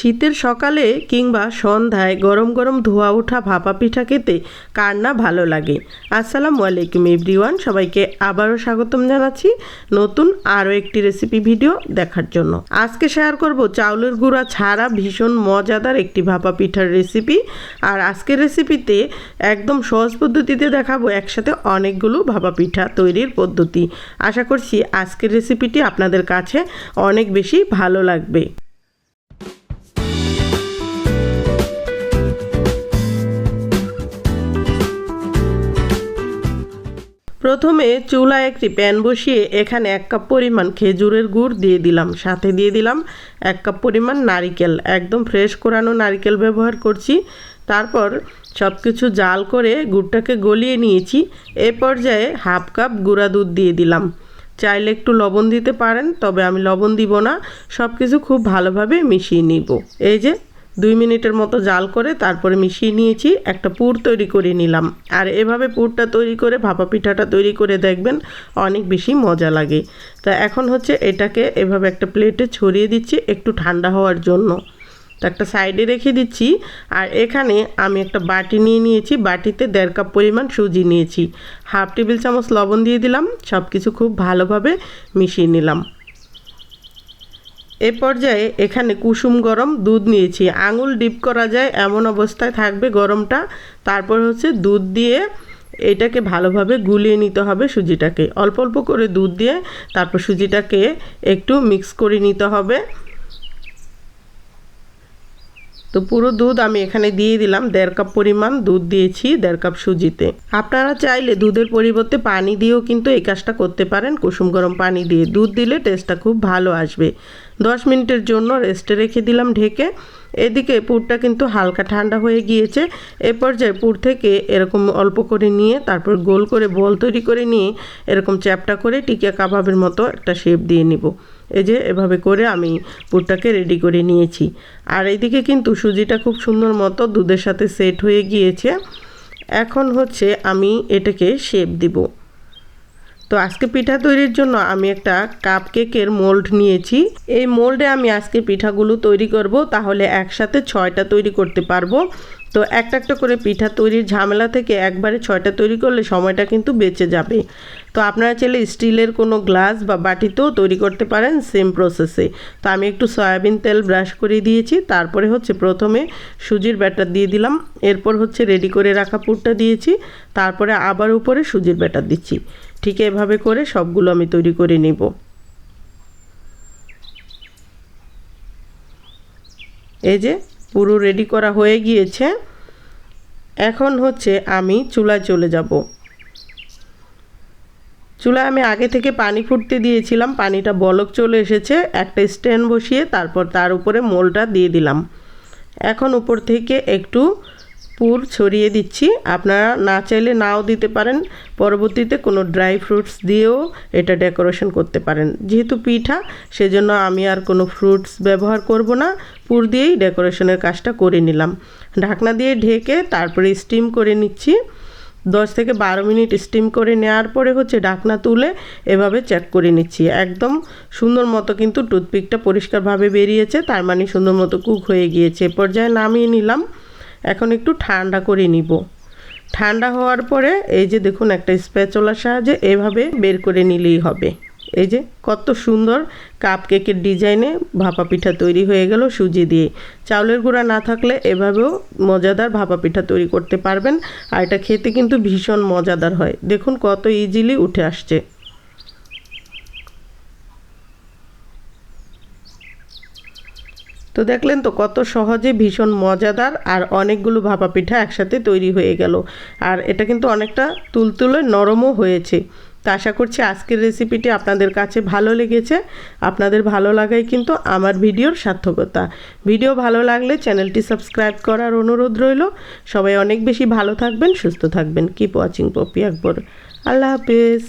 শীতের সকালে কিংবা সন্ধ্যায় গরম গরম ধোয়া ওঠা ভাপা পিঠা খেতে কার না ভালো লাগে। আসসালামু আলাইকুম এভরিওয়ান, সবাইকে আবারও স্বাগতম জানাচ্ছি নতুন আরও একটি রেসিপি ভিডিও দেখার জন্য। আজকে শেয়ার করব চাউলের গুঁড়া ছাড়া ভীষণ মজাদার একটি ভাপা পিঠার রেসিপি। আর আজকের রেসিপিতে একদম সহজ পদ্ধতিতে দেখাবো একসাথে অনেকগুলো ভাপা পিঠা তৈরির পদ্ধতি। আশা করছি আজকের রেসিপিটি আপনাদের কাছে অনেক বেশি ভালো লাগবে। প্রথমে চুলায় একটি প্যান বসিয়ে এখানে এক কাপ পরিমাণ খেজুরের গুড় দিয়ে দিলাম। সাথে দিয়ে দিলাম এক কাপ পরিমাণ নারিকেল। একদম ফ্রেশ কোরানো নারিকেল ব্যবহার করছি। তারপর সব কিছু জাল করে গুড়টাকে গলিয়ে নিয়েছি। এ পর্যায়ে হাফ কাপ গুঁড়া দুধ দিয়ে দিলাম। চাইলে একটু লবণ দিতে পারেন, তবে আমি লবণ দিব না। সব কিছু খুব ভালোভাবে মিশিয়ে নিব। এই যে দুই মিনিটের মতো জাল করে তারপরে মিশিয়ে নিয়েছি, একটা পুর তৈরি করে নিলাম। আর এভাবে পুরটা তৈরি করে, ভাপা পিঠাটা তৈরি করে দেখবেন অনেক বেশি মজা লাগে। তা এখন হচ্ছে এটাকে এভাবে একটা প্লেটে ছড়িয়ে দিচ্ছি, একটু ঠান্ডা হওয়ার জন্য। তো একটা সাইডে রেখে দিচ্ছি, আর এখানে আমি একটা বাটি নিয়ে নিয়েছি। বাটিতে দেড় কাপ পরিমাণ সুজি নিয়েছি। হাফ টেবিল চামচ লবণ দিয়ে দিলাম সব কিছু খুব ভালোভাবে মিশিয়ে নিলাম। এ পর্যায়ে এখানে কুসুম গরম দুধ নিয়েছি। আঙুল ডিপ করা যায়, এমন অবস্থায় থাকবে গরমটা। তারপর হচ্ছে দুধ দিয়ে এটাকে ভালোভাবে গুলিয়ে নিতে হবে সুজিটাকে। অল্প অল্প করে দুধ দিয়ে তারপর সুজিটাকে একটু মিক্স করে নিতে হবে। তো পুরো দুধ আমি এখানে দিয়ে দিলাম, দেড় কাপ পরিমাণ দুধ দিয়েছি, দেড় কাপ সুজিতে। আপনারা চাইলে দুধের পরিবর্তে পানি দিয়েও কিন্তু এই কাজটা করতে পারেন, কুসুম গরম পানি দিয়ে। দুধ দিলে টেস্টটা খুব ভালো আসবে। দশ মিনিটের জন্য রেস্টে রেখে দিলাম ঢেকে। এদিকে পুরটা কিন্তু হালকা ঠান্ডা হয়ে গিয়েছে। এ পর্যায়ে পুর থেকে এরকম অল্প করে নিয়ে তারপর গোল করে বল তৈরি করে নিয়ে এরকম চ্যাপটা করে টিকা কাবাবের মতো একটা শেপ দিয়ে নিব। এই যে এভাবে করে আমি পুরটাকে রেডি করে নিয়েছি। আর এইদিকে কিন্তু সুজিটা খুব সুন্দর মতো দুধের সাথে সেট হয়ে গিয়েছে। এখন হচ্ছে আমি এটাকে শেপ দিব। তো আজকে পিঠা তৈরির জন্য আমি একটা কাপ কেকের মোল্ড নিয়েছি। এই মোল্ডে আমি আজকে পিঠাগুলো তৈরি করব, তাহলে একসাথে ছয়টা তৈরি করতে পারব। তো একটা একটা করে পিঠা তৈরির ঝামেলা থেকে একবারে ছয়টা তৈরি করলে সময়টা কিন্তু বেঁচে যাবে। তো আপনারা চাইলে স্টিলের কোনো গ্লাস বা বাটিতেও তৈরি করতে পারেন সেম প্রসেসে। তো আমি একটু সয়াবিন তেল ব্রাশ করে দিয়েছি, তারপরে হচ্ছে প্রথমে সুজির ব্যাটার দিয়ে দিলাম। এরপর হচ্ছে রেডি করে রাখা পুরটা দিয়েছি, তারপরে আবার উপরে সুজির ব্যাটার দিচ্ছি। ঠিক এভাবে করে সবগুলো আমি তৈরি করে নিব। এই যে পুরো রেডি করা হয়ে গিয়েছে। এখন হচ্ছে আমি চুলায় চলে যাব। চুলায় আমি আগে থেকে পানি ফুটতে দিয়েছিলাম, পানিটা বলক চলে এসেছে, একটা স্ট্যান্ড বসিয়ে তারপর তার উপরে মোলটা দিয়ে দিলাম। এখন উপর থেকে একটু পুর ছড়িয়ে দিচ্ছি। আপনারা না চাইলে নাও দিতে পারেন। পরবর্তীতে কোনো ড্রাই ফ্রুটস দিয়েও এটা ডেকোরেশন করতে পারেন। যেহেতু পিঠা, সেজন্য আমি আর কোনো ফ্রুটস ব্যবহার করব না। পুর দিয়েই ডেকোরেশনের কাজটা করে নিলাম। ঢাকনা দিয়ে ঢেকে তারপরে স্টিম করে নিচ্ছি। দশ থেকে বারো মিনিট স্টিম করে নেওয়ার পরে হচ্ছে ঢাকনা তুলে এভাবে চেক করে নিচ্ছি। একদম সুন্দর মতো কিন্তু টুথপিকটা পরিষ্কারভাবে বেরিয়েছে, তার মানে সুন্দর মতো কুক হয়ে গিয়েছে। পর্যায়ে নামিয়ে নিলাম। এখন একটু ঠান্ডা করে নিব। ঠান্ডা হওয়ার পরে এই যে দেখুন একটা স্প্যাচলার সাহায্যে এভাবে বের করে নিলেই হবে। এই যে কত সুন্দর কাপ কেকের ডিজাইনে ভাপা পিঠা তৈরি হয়ে গেল সুজি দিয়ে। চাউলের গুঁড়া না থাকলে এভাবেও মজাদার ভাপা পিঠা তৈরি করতে পারবেন। আর এটা খেতে কিন্তু ভীষণ মজাদার হয়। দেখুন কত ইজিলি উঠে আসছে। তো দেখলেন তো কত সহজে ভীষণ মজাদার আর অনেকগুলো ভাপা পিঠা একসাথে তৈরি হয়ে গেল। আর এটা কিন্তু অনেকটা তুলতুলে নরমও হয়েছে। তো আশা করছি আজকের রেসিপিটি আপনাদের কাছে ভালো লেগেছে। আপনাদের ভালো লাগাই কিন্তু আমার ভিডিওর সার্থকতা। ভিডিও ভালো লাগলে চ্যানেলটি সাবস্ক্রাইব করার অনুরোধ রইল। সবাই অনেক বেশি ভালো থাকবেন, সুস্থ থাকবেন। কিপ ওয়াচিং পপি আকবর আল্লাহ হাফিজ।